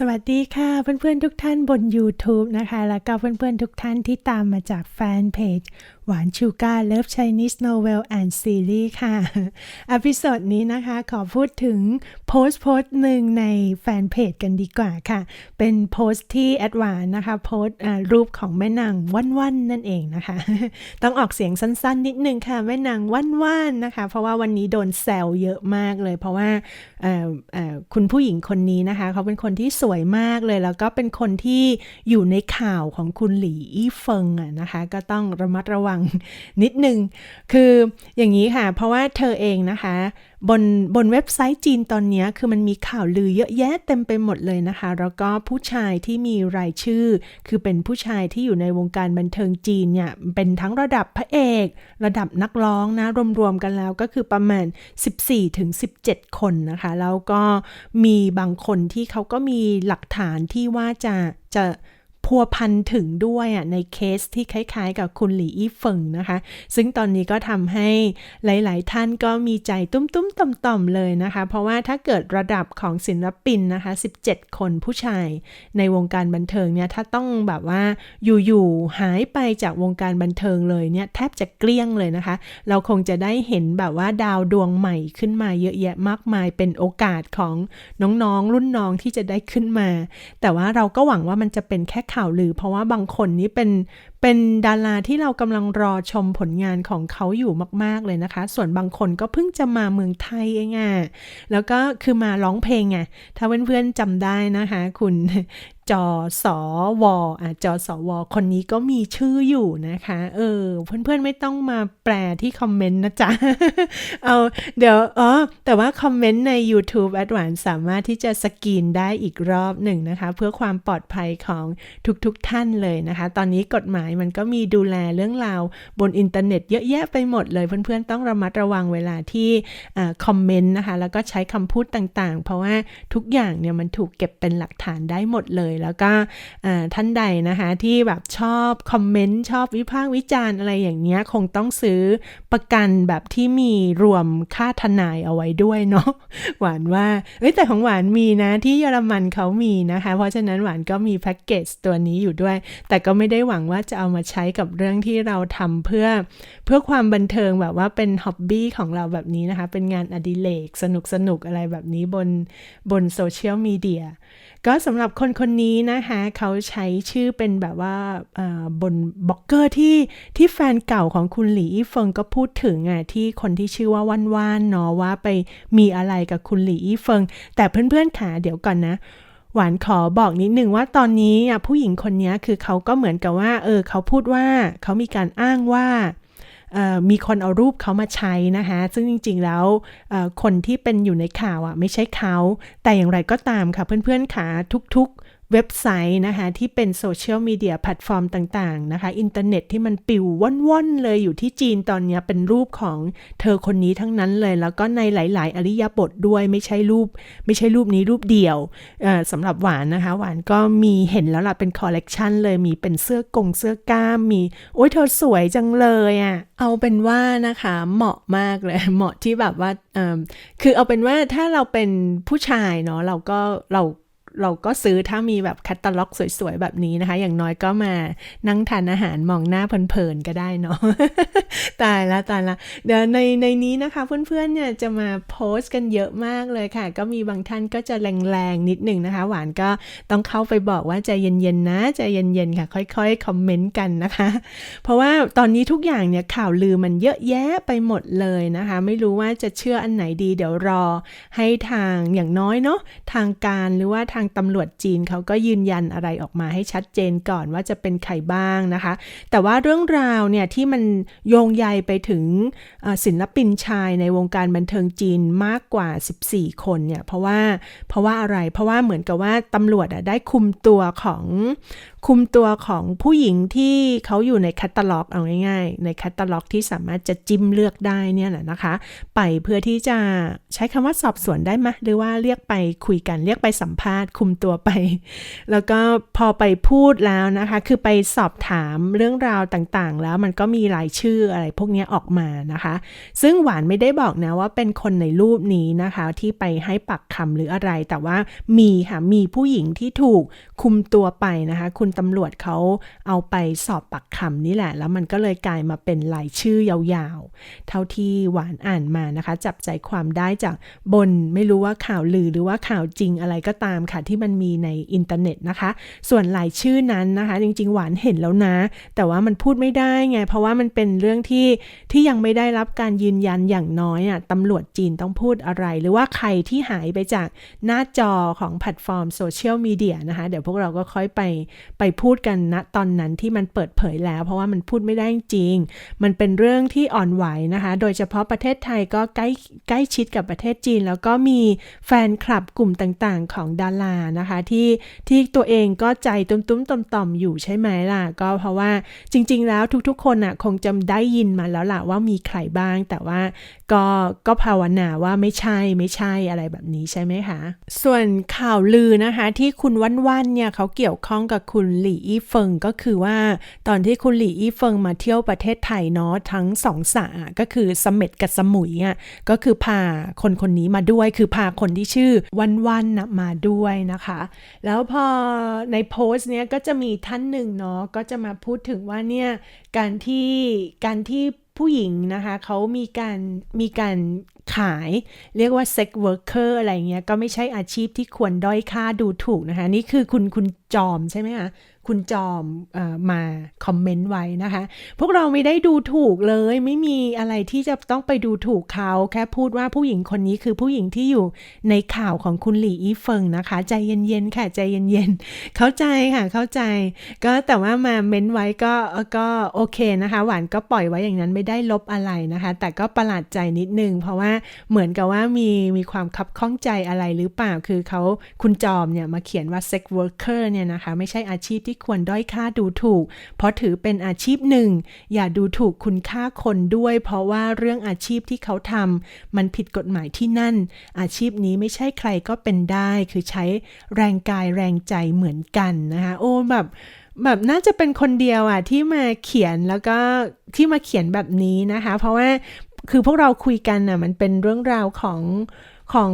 สวัสดีค่ะเพื่อนๆทุกท่านบน YouTube นะคะ แล้วก็เพื่อนๆทุกท่านที่ตามมาจากแฟนเพจหวานชูการเลิฟ Chinese Novel and Series ค่ะอพิโซดนี้นะคะขอพูดถึงโพสต์โพสต์หนึ่งในแฟนเพจกันดีกว่าค่ะ เป็นโพสต์ที่แอดวานนะคะโพสต์รูปของแม่นางว่านๆนั่นเองนะคะ ต้องออกเสียงสั้นๆ นิดนึงค่ะ แม่นางว่านนะคะ เพราะว่าวันนี้โดนแซวเยอะมากเลย เพราะว่าคุณผู้หญิงคนนี้นะคะ เขาเป็นคนที่สวยมากเลย แล้วก็เป็นคนที่อยู่ในข่าวของคุณหลี่อี้เฟิงอะนะคะ ก็ต้องระมัดระวังนิดนึง คืออย่างนี้ค่ะ เพราะว่าเธอเองนะคะ บนบนเว็บไซต์จีนตอนนี้คือมันมีข่าวลือเยอะแยะเต็มไปหมดเลยนะคะ แล้วก็ผู้ชายที่มีรายชื่อ คือเป็นผู้ชายที่อยู่ในวงการบันเทิงจีนเนี่ยเป็นทั้งระดับพระเอก ระดับนักร้องนะรวมๆกันแล้วก็คือประมาณ 14-17 คนนะคะ แล้วก็มีบางคนที่เขาก็มีหลักฐานที่ว่าจะจะ พัวพันถึงด้วยอะในเคสที่คล้ายๆ กับคุณหลี่อี้เฟิงนะคะ ซึ่งตอนนี้ก็ทำให้หลาย ๆ ท่านก็มีใจตุ้มๆต่อมๆเลยนะคะ เพราะว่าถ้าเกิดระดับของศิลปินนะคะ 17 คนผู้ชายในวงการบันเทิงเนี่ยถ้าต้องแบบว่าอยู่ๆหายไปจากวงการบันเทิงเลยเนี่ยแทบจะเกลี้ยงเลยนะคะ เราคงจะได้เห็นแบบว่าดาวดวงใหม่ขึ้นมาเยอะแยะมากมายเป็นโอกาสของน้องๆรุ่นน้องที่จะได้ขึ้นมา แต่ว่าเราก็หวังว่ามันจะเป็นแค่ข่าวลือ เพราะว่าบางคนนี่เป็นเป็นดาราที่เรากำลังรอชมผลงานของเขาอยู่มาก ๆ เลยนะคะ ส่วนบางคนก็เพิ่งจะมาเมืองไทยเองอะแล้วก็คือมาร้องเพลงไงถ้าเพื่อนๆจำได้นะคะ คุณจอสอวอะจอสอวคนนี้ก็มีชื่ออยู่นะคะ เออ เพื่อนๆไม่ต้องมาแปลที่คอมเมนต์นะจ๊ะ เอาเดี๋ยวอ๋อแต่ว่าคอมเมนต์ใน YouTube แอดวานสามารถที่จะสกรีนได้อีกรอบหนึ่งนะคะ เพื่อความปลอดภัยของทุกๆทท่านเลยนะคะ ตอนนี้กฎหมายมันก็มีดูแลเรื่องราวบนอินเทอร์เน็ตเยอะแยะไปหมดเลยเพื่อนๆต้องระมัดระวังเวลาที่คอมเมนต์นะคะ แล้วก็ใช้คำพูดต่างๆ เพราะว่าทุกอย่างเนี่ยมันถูกเก็บเป็นหลักฐานได้หมดเลย แล้วก็ท่านใดนะคะที่แบบชอบคอมเมนต์ชอบวิพากษ์วิจารณ์อะไรอย่างเงี้ยคงต้องซื้อประกันแบบที่มีรวมค่าทนายเอาไว้ด้วยเนาะหวานว่าเอ้ยแต่ของหวานมีนะที่เยอรมันเขามีนะคะ เพราะฉะนั้นหวานก็มีแพ็กเกจตัวนี้อยู่ด้วย แต่ก็ไม่ได้หวังว่าจะเอามาใช้กับเรื่องที่เราทำเพื่อเพื่อความบันเทิงแบบว่าเป็นฮ็อบบี้ของเราแบบนี้นะคะ เป็นงานอดิเรกสนุกสนุกอะไรแบบนี้บนบนโซเชียลมีเดียก็สำหรับคนคนนี้นะคะเขาใช้ชื่อเป็นแบบว่าบนบล็อกเกอร์ที่ที่แฟนเก่าของคุณหลี่อี้เฟิงก็พูดถึงอะที่คนที่ชื่อว่าวันวานเนาะว่าไปมีอะไรกับคุณหลี่อี้เฟิง แต่เพื่อนๆขาเดี๋ยวก่อนนะ หวานขอบอกนิดหนึ่งว่าตอนนี้ผู้หญิงคนนี้คือเขาก็เหมือนกับว่าเออเขาพูดว่าเขามีการอ้างว่ามีคนเอารูปเขามาใช้นะคะซึ่งจริงๆแล้วคนที่เป็นอยู่ในข่าวอะไม่ใช่เขา แต่อย่างไรก็ตามค่ะเพื่อนๆค่ะทุกๆ เว็บไซต์นะคะที่เป็นโซเชียลมีเดียแพลตฟอร์มต่างๆนะคะ อินเทอร์เน็ตที่มันปิวว่อนๆ เลยอยู่ที่จีนตอนนี้เป็นรูปของเธอคนนี้ทั้งนั้นเลย แล้วก็ในหลาย ๆ อริยบทด้วยไม่ใช่รูป ไม่ใช่รูปนี้รูปเดียวสำหรับหวานนะคะ หวานก็มีเห็นแล้วล่ะเป็นคอลเลกชันเลยมีเป็นเสื้อกงเสื้อกล้ามมี โอ้ยเธอสวยจังเลยอะ่ะเอาเป็นว่านะคะเหมาะมากเลยเหมาะที่แบบว่าคือเอาเป็นว่าถ้าเราเป็นผู้ชายเนาะเราก็เรา เราก็ซื้อถ้ามีแบบแคตตาล็อกสวยๆ แบบนี้นะคะ อย่างน้อยก็มานั่งทานอาหารมองหน้าเพลินๆ ก็ได้เนาะ ตายละตายละเดี๋ยวในในนี้นะคะเพื่อนๆ เนี่ยจะมาโพสต์กันเยอะมากเลยค่ะ ก็มีบางท่านก็จะแรงๆ นิดหนึ่งนะคะ หวานก็ต้องเข้าไปบอกว่าใจเย็นๆ นะใจเย็นๆ ค่ะ ค่อยๆ คอมเมนต์กันนะคะ เพราะว่าตอนนี้ทุกอย่างเนี่ยข่าวลือมันเยอะแยะไปหมดเลยนะคะ ไม่รู้ว่าจะเชื่ออันไหนดี เดี๋ยวรอให้ทางอย่างน้อยเนาะทางการหรือว่าทางตำรวจจีนเขาก็ยืนยันอะไรออกมาให้ชัดเจนก่อนว่าจะเป็นใครบ้างนะคะ แต่ว่าเรื่องราวเนี่ยที่มันโยงใยไปถึงศิลปินชายในวงการบันเทิงจีนมากกว่า 14 คนเนี่ยเพราะว่าเพราะว่าอะไรเพราะว่าเหมือนกับว่าตำรวจได้คุมตัวของคุมตัวของผู้หญิงที่เขาอยู่ในแคตตาล็อกเอาง่ายๆ ในแคตตาล็อกที่สามารถจะจิ้มเลือกได้เนี่ยแหละนะคะ ไปเพื่อที่จะใช้คำว่าสอบสวนได้ไหมหรือว่าเรียกไปคุยกันเรียกไปสัมภาษณ์คุมตัวไป แล้วก็พอไปพูดแล้วนะคะ คือไปสอบถามเรื่องราวต่างๆ แล้วมันก็มีรายชื่ออะไรพวกนี้ออกมานะคะ ซึ่งหวานไม่ได้บอกนะว่าเป็นคนในรูปนี้นะคะ ที่ไปให้ปักคำหรืออะไร แต่ว่ามีค่ะ มีผู้หญิงที่ถูกคุมตัวไปนะคะ คุณตำรวจเขาเอาไปสอบปักคำนี่แหละ แล้วมันก็เลยกลายมาเป็นรายชื่อยาวๆ เท่าที่หวานอ่านมานะคะ จับใจความได้จากบนไม่รู้ว่าข่าวลือหรือว่าข่าวจริงอะไรก็ตามค่ะที่มันมีในอินเทอร์เน็ตนะคะ ส่วนรายชื่อนั้นนะคะ จริง ๆ หวานเห็นแล้วนะ แต่ว่ามันพูดไม่ได้ไง เพราะว่ามันเป็นเรื่องที่ที่ยังไม่ได้รับการยืนยันอย่างน้อยอะตำรวจจีนต้องพูดอะไร หรือว่าใครที่หายไปจากหน้าจอของแพลตฟอร์มโซเชียลมีเดียนะคะ เดี๋ยวพวกเราก็ค่อยไปไปพูดกันณตอนนั้นที่มันเปิดเผยแล้ว เพราะว่ามันพูดไม่ได้จริง มันเป็นเรื่องที่อ่อนไหวนะคะ โดยเฉพาะประเทศไทยก็ใกล้ใกล้ชิดกับประเทศจีน แล้วก็มีแฟนคลับกลุ่มต่างๆ ของดารานะคะที่ที่ตัวเองก็ใจตุ้มๆต่อมๆอยู่ใช่ไหมล่ะ ก็เพราะว่าจริง ๆ แล้วทุกๆ คนอะคงจะได้ยินมาแล้วล่ะว่ามีใครบ้าง แต่ว่าก็ก็ภาวนาว่าไม่ใช่ไม่ใช่อะไรแบบนี้ใช่ไหมคะส่วนข่าวลือนะคะที่คุณวันวันเนี่ยเขาเกี่ยวข้องกับคุณหลี่อี้เฟิงก็คือว่าตอนที่คุณหลี่อี้เฟิงมาเที่ยวประเทศไทยเนาะทั้งสองสาก็คือสม็ดกับสมุยอะก็คือพาคนคนนี้มาด้วย คือพาคนที่ชื่อวันวันนะมาด้วยนะคะ แล้วพอในโพสต์เนี้ยก็จะมีท่านหนึ่งเนาะก็จะมาพูดถึงว่าเนี่ยการที่การที่ผู้หญิงนะคะเขามีการมีการ ขาย เรียกว่าเซ็กเวิร์กเกอร์อะไรเงี้ย ก็ไม่ใช่อาชีพที่ควรด้อยค่าดูถูกนะคะ นี่คือคุณคุณจอมใช่ไหมคะคุณจอมออมาคอมเมนต์ไว้นะคะ พวกเราไม่ได้ดูถูกเลย ไม่มีอะไรที่จะต้องไปดูถูกเขา แค่พูดว่าผู้หญิงคนนี้คือผู้หญิงที่อยู่ในข่าวของคุณหลี่อีเฟิงนะคะ ใจเย็นๆค่ะใจเย็นๆ เข้าใจค่ะเข้าใจ ก็แต่ว่ามาเม้นไว้ก็ก็โอเคนะคะ หวานก็ปล่อยไว้อย่างนั้นไม่ได้ลบอะไรนะคะ แต่ก็ประหลาดใจนิดนึงเพราะว่าเหมือนกับว่ามีมีความคับข้องใจอะไรหรือเปล่า คือเขาคุณจอมเนี่ยมาเขียนว่า sex worker เนี่ยนะคะ ไม่ใช่อาชีพที่ควรด้อยค่าดูถูก เพราะถือเป็นอาชีพหนึ่ง อย่าดูถูกคุณค่าคนด้วย เพราะว่าเรื่องอาชีพที่เขาทำมันผิดกฎหมายที่นั่น อาชีพนี้ไม่ใช่ใครก็เป็นได้ คือใช้แรงกายแรงใจเหมือนกันนะคะ โอ้แบบแบบน่าจะเป็นคนเดียวอะที่มาเขียนแล้วก็ที่มาเขียนแบบนี้นะคะ เพราะว่า คือพวกเราคุยกันน่ะมันเป็นเรื่องราวของ ของ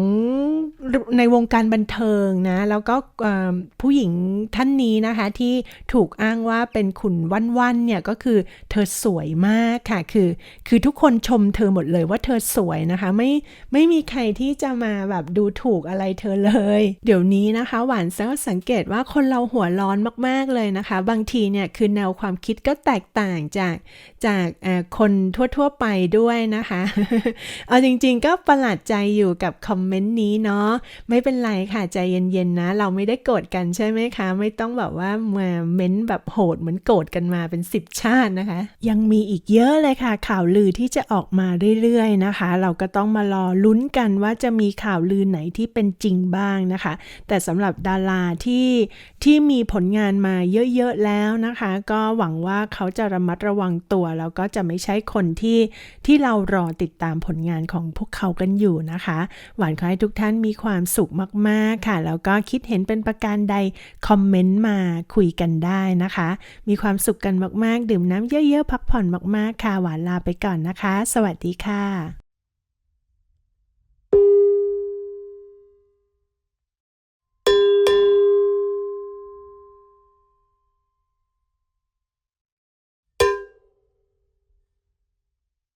ในวงการบันเทิงนะ แล้วก็ผู้หญิงท่านนี้นะคะ ที่ถูกอ้างว่าเป็นขุนวันวันเนี่ยก็คือเธอสวยมากค่ะ คือ คือทุกคนชมเธอหมดเลยว่าเธอสวยนะคะ ไม่ไม่มีใครที่จะมาแบบดูถูกอะไรเธอเลย เดี๋ยวนี้นะคะ หวานก็สังเกตว่าคนเราหัวร้อนมากๆเลยนะคะ บางทีเนี่ยคือแนวความคิดก็แตกต่างจากจากคนทั่วๆไปด้วยนะคะ เอาจริงๆก็ประหลาดใจอยู่กับคอมเมนต์นี้เนาะไม่เป็นไรค่ะใจเย็นๆนะ เราไม่ได้โกรธกันใช่ไหมคะ ไม่ต้องแบบว่ามาเม้นแบบโหดเหมือนโกรธกันมาเป็นสิบชาตินะคะ ยังมีอีกเยอะเลยค่ะ ข่าวลือที่จะออกมาเรื่อยๆนะคะ เราก็ต้องมารอลุ้นกันว่าจะมีข่าวลือไหนที่เป็นจริงบ้างนะคะ แต่สำหรับดาราที่ที่มีผลงานมาเยอะๆแล้วนะคะ ก็หวังว่าเขาจะระมัดระวังตัว แล้วก็จะไม่ใช่คนที่ที่เรารอติดตามผลงานของพวกเขากันอยู่นะคะหวานขอให้ทุกท่านมีความสุขมากๆค่ะ แล้วก็คิดเห็นเป็นประการใดคอมเมนต์มาคุยกันได้นะคะ มีความสุขกันมากๆ ดื่มน้ำเยอะๆ พักผ่อนมากๆ ค่ะ หวานลาไปก่อนนะคะ สวัสดีค่ะ